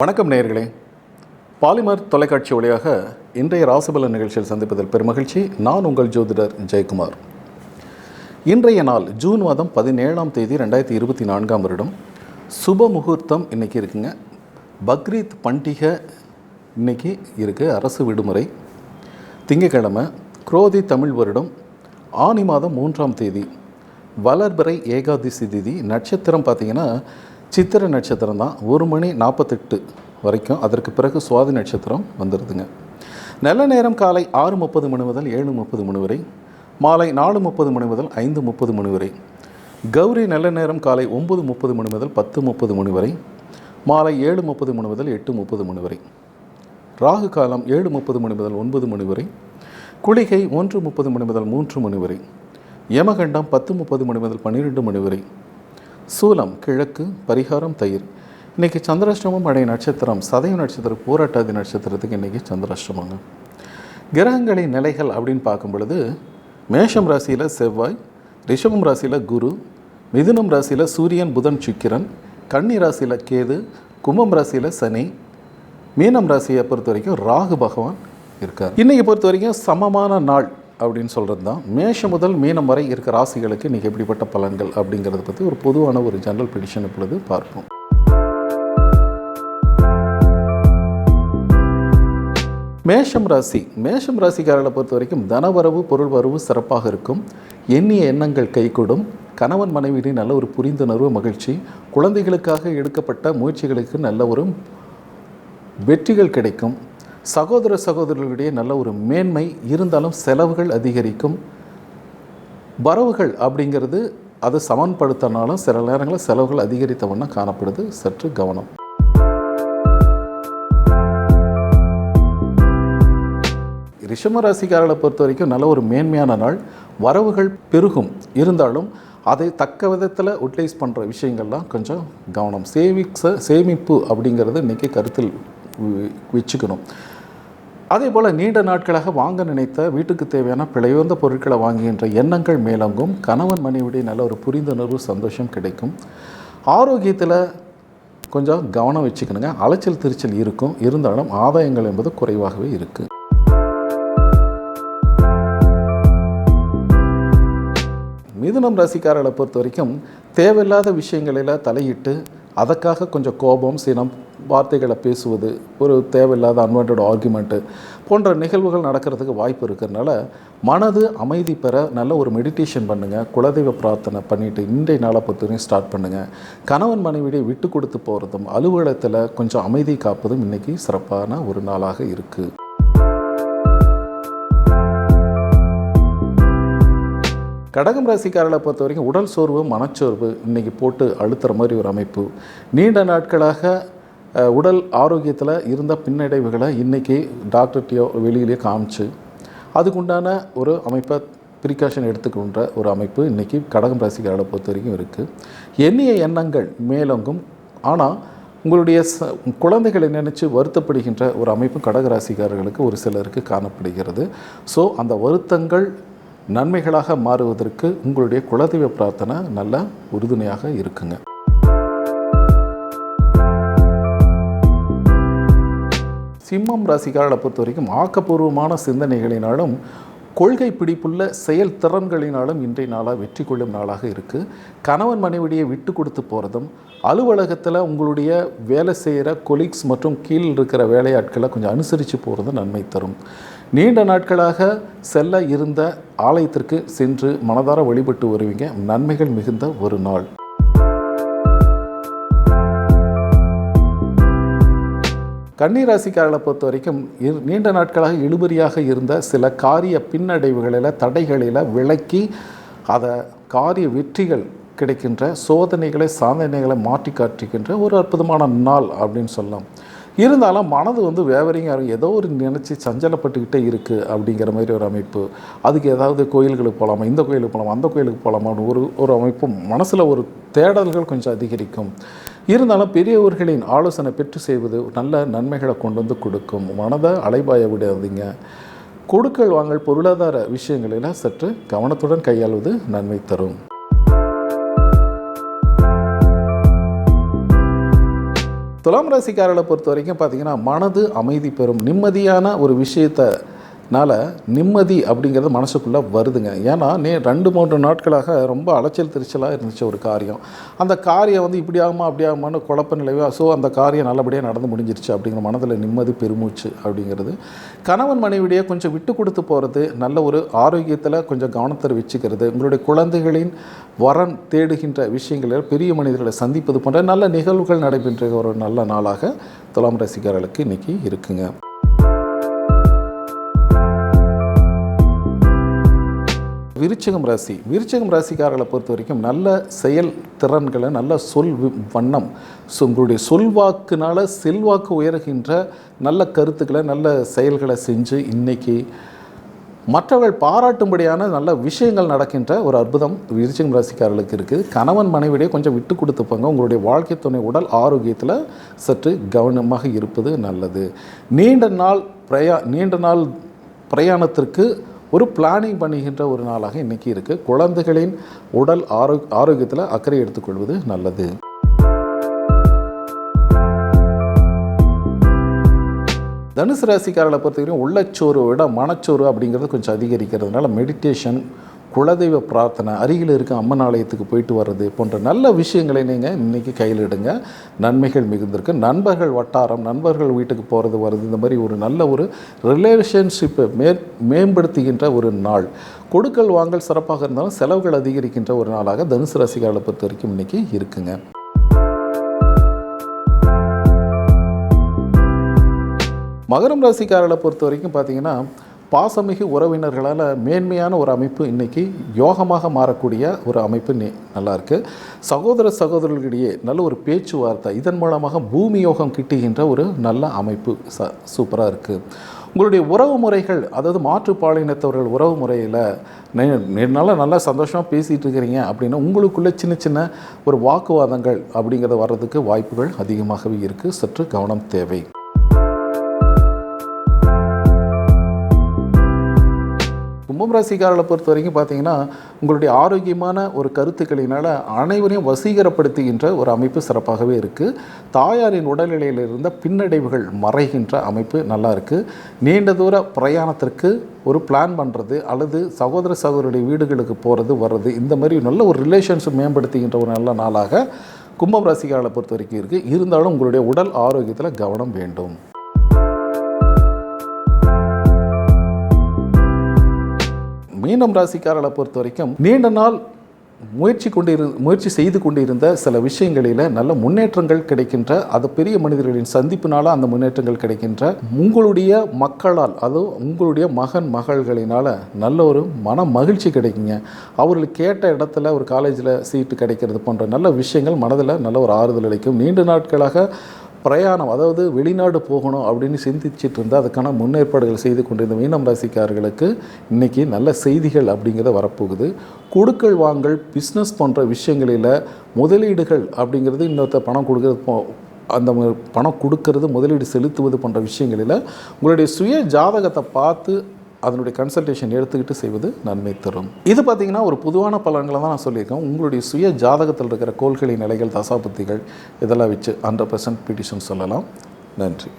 வணக்கம் நேயர்களே. பாலிமர் தொலைக்காட்சி வழியாக இன்றைய ராசிபலன் நிகழ்ச்சியில் சந்திப்பதில் பெருமகிழ்ச்சி. நான் உங்கள் ஜோதிடர் ஜெயக்குமார். இன்றைய நாள் ஜூன் மாதம் பதினேழாம் தேதி ரெண்டாயிரத்தி இருபத்தி நான்காம் வருடம். சுப முகூர்த்தம் இன்னைக்கு இருக்குங்க. பக்ரீத் பண்டிகை இன்னைக்கு இருக்குது அரசு விடுமுறை. திங்கட்கிழமை குரோதி தமிழ் வருடம். ஆனி மாதம் மூன்றாம் தேதி. வளர்பிறை ஏகாதசி திதி. நட்சத்திரம் பார்த்தீங்கன்னா சித்திரை நட்சத்திரம் தான் ஒரு மணி நாற்பத்தெட்டு வரைக்கும் அதற்கு பிறகு சுவாதி நட்சத்திரம் வந்துடுதுங்க நல்ல நேரம் காலை ஆறு முப்பது மணி முதல் ஏழு முப்பது மணி வரை மாலை நாலு முப்பது மணி முதல் ஐந்து முப்பது மணி வரை கௌரி நல்ல நேரம் காலை ஒம்பது முப்பது மணி முதல் பத்து முப்பது மணி வரை மாலை ஏழு முப்பது மணி முதல் எட்டு முப்பது மணி வரை ராகு காலம் ஏழு முப்பது மணி முதல் ஒன்பது மணி வரை குளிகை ஒன்று முப்பது மணி முதல் மூன்று மணி வரை யமகண்டம் பத்து முப்பது மணி முதல் பன்னிரெண்டு மணி வரை சூலம் கிழக்கு பரிகாரம் தயிர். இன்றைக்கி சந்திராஷ்டமம் அடைய நட்சத்திரம் சதய நட்சத்திரம் போராட்டாதி நட்சத்திரத்துக்கு இன்றைக்கி சந்திராஷ்டமங்க. கிரகங்களின் நிலைகள் அப்படின்னு பார்க்கும் பொழுது மேஷம் ராசியில் செவ்வாய் ரிஷபம் ராசியில் குரு மிதுனம் ராசியில் சூரியன் புதன் சுக்கிரன் கன்னி ராசியில் கேது கும்பம் ராசியில் சனி மீனம் ராசியை பொறுத்த வரைக்கும் ராகு பகவான் இருக்கார். இன்றைக்கி பொறுத்த வரைக்கும் சமமான நாள். அப்படின்னு சொல்கிறது தான் மேஷம் முதல் மீனம் வரை இருக்கிற ராசிகளுக்கு இன்றைக்கி எப்படிப்பட்ட பலன்கள் அப்படிங்கிறத பற்றி ஒரு பொதுவான ஒரு ஜென்ரல் பிடிஷன் இப்பொழுது பார்ப்போம். மேஷம் ராசி. மேஷம் ராசிக்காரர்களை பொறுத்த வரைக்கும் தனவரவு பொருள் வரவு சிறப்பாக இருக்கும். எண்ணிய எண்ணங்கள் கைகூடும். கணவன் மனைவியிடையே நல்ல ஒரு புரிந்துணர்வு மகிழ்ச்சி. குழந்தைகளுக்காக எடுக்கப்பட்ட முயற்சிகளுக்கு நல்ல ஒரு வெற்றிகள் கிடைக்கும். சகோதர சகோதரர்களிடையே நல்ல ஒரு மேன்மை இருந்தாலும் செலவுகள் அதிகரிக்கும். வரவுகள் அப்படிங்கிறது அது சமன்படுத்தினாலும் சில நேரங்களில் செலவுகள் அதிகரித்த காணப்படுது. சற்று கவனம். ரிஷமராசிக்காரர்களை பொறுத்த வரைக்கும் நல்ல ஒரு மேன்மையான நாள். வரவுகள் பெருகும். இருந்தாலும் அதை தக்க விதத்தில் யூட்டிலைஸ் பண்ணுற விஷயங்கள்லாம் கொஞ்சம் கவனம். சேவிக்ஸை சேமிப்பு அப்படிங்கிறது இன்றைக்கி கருத்தில் வச்சுக்கணும். அதே போல் நீண்ட நாட்களாக வாங்க நினைத்த வீட்டுக்கு தேவையான பிழையுந்த பொருட்களை வாங்குகின்ற எண்ணங்கள் மேலோங்கும். கணவன் மனைவிடைய நல்ல ஒரு புரிந்துணர்வு சந்தோஷம் கிடைக்கும். ஆரோக்கியத்தில் கொஞ்சம் கவனம் வச்சுக்கணுங்க. அலைச்சல் திருச்சல் இருக்கும். இருந்தாலும் ஆதாயங்கள் என்பது குறைவாகவே இருக்குது மிதுனம் ராசிக்காரர்களை பொறுத்த வரைக்கும் தேவையில்லாத விஷயங்களில் தலையிட்டு அதற்காக கொஞ்சம் கோபம் சினம் வார்த்தைகளை பேசுவது ஒரு தேவையில்லாத அன்வான்ட் ஆர்குமெண்ட்டு போன்ற நிகழ்வுகள் நடக்கிறதுக்கு வாய்ப்பு இருக்கிறதுனால மனது அமைதி பெற நல்ல ஒரு மெடிடேஷன் பண்ணுங்கள் குலதெய்வ பிரார்த்தனை பண்ணிவிட்டு இன்றைய நாளை பொறுத்தவரையும் ஸ்டார்ட் பண்ணுங்கள் கணவன் மனைவியை விட்டு கொடுத்து போகிறதும் அலுவலகத்தில் கொஞ்சம் அமைதி காப்பதும் இன்றைக்கி சிறப்பான ஒரு நாளாக இருக்குது கடகம் ராசிக்காரர்களை பொறுத்த வரைக்கும் உடல் சோர்வு மனச்சோர்வு இன்றைக்கி போட்டு அழுத்துற மாதிரி ஒரு அமைப்பு. நீண்ட நாட்களாக உடல் ஆரோக்கியத்தில் இருந்த பின்னடைவுகளை இன்றைக்கி டாக்டர்கிட்டயோ வெளியிலேயே காமிச்சு அதுக்குண்டான ஒரு அமைப்பை ப்ரிகாஷன் எடுத்துக்கின்ற ஒரு அமைப்பு இன்றைக்கி கடகம் ராசிக்காரர்களை பொறுத்த வரைக்கும் இருக்குது எண்ணிய எண்ணங்கள் மேலோங்கும். ஆனால் உங்களுடைய ச குழந்தைகளை நினச்சி வருத்தப்படுகின்ற ஒரு அமைப்பு கடகராசிக்காரர்களுக்கு ஒரு சிலருக்கு காணப்படுகிறது. ஸோ அந்த வருத்தங்கள் நன்மைகளாக மாறுவதற்கு உங்களுடைய குலதெய்வ பிரார்த்தனை நல்ல உறுதுணையாக இருக்குங்க. சிம்மம் ராசிக்காரர்களை பொறுத்த வரைக்கும் ஆக்கப்பூர்வமான சிந்தனைகளினாலும் கொள்கை பிடிப்புள்ள செயல் திறன்களினாலும் இன்றைய நாளாக வெற்றி கொள்ளும் நாளாக இருக்குது கணவன் மனைவிடையே விட்டு கொடுத்து போகிறதும் அலுவலகத்தில் உங்களுடைய வேலை செய்கிற கொலீக்ஸ் மற்றும் கீழ் இருக்கிற வேலையாட்களை கொஞ்சம் அனுசரித்து போகிறது நன்மை தரும். நீண்ட நாட்களாக செல்ல இருந்த ஆலயத்திற்கு சென்று மனதார வழிபட்டு வருவீங்க. நன்மைகள் மிகுந்த ஒரு நாள். கன்னிராசிக்காரர்களை பொறுத்த வரைக்கும் நீண்ட நாட்களாக இழுபறியாக இருந்த சில காரிய பின்னடைவுகளில் தடைகளில் விலக்கி அதை காரிய வெற்றிகள் கிடைக்கின்ற சோதனைகளை சாதனைகளை மாற்றி காட்டுகின்ற ஒரு அற்புதமான நாள் அப்படின்னு சொல்லலாம். இருந்தாலும் மனது வந்து வேவரிங்காக ஏதோ ஒரு நினச்சி சஞ்சலப்பட்டுக்கிட்டே இருக்குது அப்படிங்கிற மாதிரி ஒரு அமைப்பு. அதுக்கு ஏதாவது கோயில்களுக்கு போகலாமா இந்த கோயிலுக்கு போகலாமா அந்த கோயிலுக்கு போகலாமான்னு ஒரு ஒரு அமைப்பும் மனசில் ஒரு தேடல்கள் கொஞ்சம் அதிகரிக்கும். இருந்தாலும் பெரியவர்களின் ஆலோசனை பெற்று செய்வது நல்ல நன்மைகளை கொண்டு வந்து கொடுக்கும். மனதை அலைபாய விடாதீங்க கொடுக்கல் வாங்கல் பொருளாதார விஷயங்களில் சற்று கவனத்துடன் கையாள்வது நன்மை தரும். துலாம் ராசிக்காரர்களை பொறுத்த வரைக்கும் பார்த்தீங்கன்னா மனது அமைதி பெறும். நிம்மதியான ஒரு விஷயத்தை அதனால் நிம்மதி அப்படிங்கிறது மனசுக்குள்ளே வருதுங்க. ஏன்னா நே ரெண்டு மூன்று நாட்களாக ரொம்ப அலைச்சல் திருச்சலாக இருந்துச்சு ஒரு காரியம். அந்த காரியம் வந்து இப்படி ஆகுமா அப்படி ஆகுமான்னு குழப்ப நிலையோ? ஸோ அந்த காரியம் நல்லபடியாக நடந்து முடிஞ்சிருச்சு அப்படிங்கிற மனதில் நிம்மதி பெருமூச்சு அப்படிங்கிறது. கணவன் மனைவிடையே கொஞ்சம் விட்டு கொடுத்து போகிறது நல்ல ஒரு ஆரோக்கியத்தில் கொஞ்சம் கவனத்தை வச்சுக்கிறது. உங்களுடைய குழந்தைகளின் வரன் தேடுகின்ற விஷயங்களில் பெரிய மனிதர்களை சந்திப்பது போன்ற நல்ல நிகழ்வுகள் நடைபெற்ற ஒரு நல்ல நாளாக துலாம் ரசிகர்களுக்கு இன்றைக்கி இருக்குங்க. விருச்சகம் ராசி. விருச்சகம் ராசிக்காரர்களை பொறுத்த வரைக்கும் நல்ல செயல் திறன்களை நல்ல சொல் வண்ணம். ஸோ உங்களுடைய சொல்வாக்குனால் செல்வாக்கு உயர்கின்ற நல்ல கருத்துக்களை நல்ல செயல்களை செஞ்சு இன்றைக்கி மற்றவர்கள் பாராட்டும்படியான நல்ல விஷயங்கள் நடக்கின்ற ஒரு அற்புதம் விருச்சிகம் ராசிக்காரர்களுக்கு இருக்குது கணவன் மனைவிடையே கொஞ்சம் விட்டு கொடுத்துப்பாங்க. உங்களுடைய வாழ்க்கை துணை உடல் ஆரோக்கியத்தில் சற்று கவனமாக இருப்பது நல்லது. நீண்ட நாள் பிரயா நீண்ட நாள் பிரயாணத்திற்கு ஒரு பிளானிங் பண்ணுகின்ற ஒரு நாளாக இன்றைக்கி இருக்குது குழந்தைகளின் உடல் ஆரோ ஆரோக்கியத்தில் அக்கறை எடுத்துக்கொள்வது நல்லது. தனுசு ராசிக்காரர்களை பொறுத்தவரைக்கும் உள்ளச்சோறு விட மனச்சோறு அப்படிங்கிறது கொஞ்சம் அதிகரிக்கிறதுனால மெடிடேஷன் குலதெய்வ பிரார்த்தனை அருகில் இருக்க அம்மன் ஆலயத்துக்கு போயிட்டு வர்றது போன்ற நல்ல விஷயங்களை நீங்கள் இன்றைக்கி கையில் எடுங்க. நன்மைகள் மிகுந்திருக்கு. நண்பர்கள் வட்டாரம் நண்பர்கள் வீட்டுக்கு போகிறது வருது இந்த மாதிரி ஒரு நல்ல ஒரு ரிலேஷன்ஷிப்பை மே மேம்படுத்துகின்ற ஒரு நாள். கொடுக்கல் வாங்கல் சிறப்பாக இருந்தாலும் செலவுகள் அதிகரிக்கின்ற ஒரு நாளாக தனுசு ராசிகளை பொறுத்த வரைக்கும் இன்றைக்கி இருக்குங்க. மகரம் ராசிக்காரர்களை பொறுத்த வரைக்கும் பார்த்தீங்கன்னா பாசமிகு உறவினர்களால் மேன்மையான ஒரு அமைப்பு இன்றைக்கி யோகமாக மாறக்கூடிய ஒரு அமைப்பு நி- நல்லாயிருக்கு சகோதர சகோதரர்களிடையே நல்ல ஒரு பேச்சுவார்த்தை இதன் மூலமாக பூமி யோகம் கிட்டுகின்ற ஒரு நல்ல அமைப்பு ச சூப்பராக இருக்குது உங்களுடைய உறவு முறைகள் அதாவது மாற்றுப்பாலினத்தவர்கள் உறவு முறையில் நல்லா நல்லா சந்தோஷமாக பேசிகிட்டு இருக்கிறீங்க அப்படின்னா உங்களுக்குள்ளே சின்ன சின்ன ஒரு வாக்குவாதங்கள் அப்படிங்கிறத வர்றதுக்கு வாய்ப்புகள் அதிகமாகவே இருக்குது சற்று கவனம் தேவை. கும்பம் ராசிக்காரர்களை பொறுத்த வரைக்கும் பார்த்தீங்கன்னா உங்களுடைய ஆரோக்கியமான ஒரு கருத்துக்களினால் அனைவரையும் வசீகரப்படுத்துகின்ற ஒரு அமைப்பு சிறப்பாகவே இருக்குது தாயாரின் உடல்நிலையில் இருந்த பின்னடைவுகள் மறைகின்ற அமைப்பு நல்லா இருக்குது நீண்ட தூர பிரயாணத்திற்கு ஒரு பிளான் பண்ணுறது அல்லது சகோதர சகோதரருடைய வீடுகளுக்கு போகிறது வர்றது இந்த மாதிரி நல்ல ஒரு ரிலேஷன்ஷிப் மேம்படுத்துகின்ற ஒரு நல்ல நாளாக கும்பம் ராசிக்காரர்களை பொறுத்த வரைக்கும் இருக்குது இருந்தாலும் உங்களுடைய உடல் ஆரோக்கியத்தில் கவனம் வேண்டும். மீனம் ராசிக்காரர்களை பொறுத்த வரைக்கும் நீண்ட நாள் முயற்சி கொண்டிரு முயற்சி செய்து கொண்டிருந்த சில விஷயங்களில் நல்ல முன்னேற்றங்கள் கிடைக்கின்ற அது பெரிய மனிதர்களின் சந்திப்பினால் அந்த முன்னேற்றங்கள் கிடைக்கின்ற உங்களுடைய மக்களால் அதுவும் உங்களுடைய மகன் மகள்களினால் நல்ல ஒரு மன மகிழ்ச்சி கிடைக்குங்க. அவர்களுக்கு கேட்ட இடத்துல ஒரு காலேஜில் சீட்டு கிடைக்கிறது போன்ற நல்ல விஷயங்கள் மனதில் நல்ல ஒரு ஆறுதல் அளிக்கும். நீண்ட நாட்களாக பிரயாணம் அதாவது வெளிநாடு போகணும் அப்படின்னு சிந்திச்சிட்டு இருந்தால் அதுக்கான முன்னேற்பாடுகள் செய்து கொண்டிருந்த மீனம் ராசிக்காரர்களுக்கு இன்றைக்கி நல்ல செய்திகள் அப்படிங்கிறத வரப்போகுது. கொடுக்கல் வாங்கல் பிஸ்னஸ் போன்ற விஷயங்களில் முதலீடுகள் அப்படிங்கிறது இன்னொருத்த பணம் கொடுக்கறது போ அந்த பணம் கொடுக்கறது முதலீடு செலுத்துவது போன்ற விஷயங்களில் உங்களுடைய சுய ஜாதகத்தை பார்த்து அதனுடைய கன்சல்டேஷன் எடுத்துக்கிட்டு செய்வது நன்மை தரும். இது பார்த்தீங்கன்னா ஒரு பொதுவான பலன்களை தான் நான் சொல்லியிருக்கேன். உங்களுடைய சுய ஜாதகத்தில் இருக்கிற கோள்களின் நிலைகள் தசாபுத்திகள் இதெல்லாம் வச்சு ஹண்ட்ரட் பர்சன்ட் பிடிஷன் சொல்லலாம். நன்றி.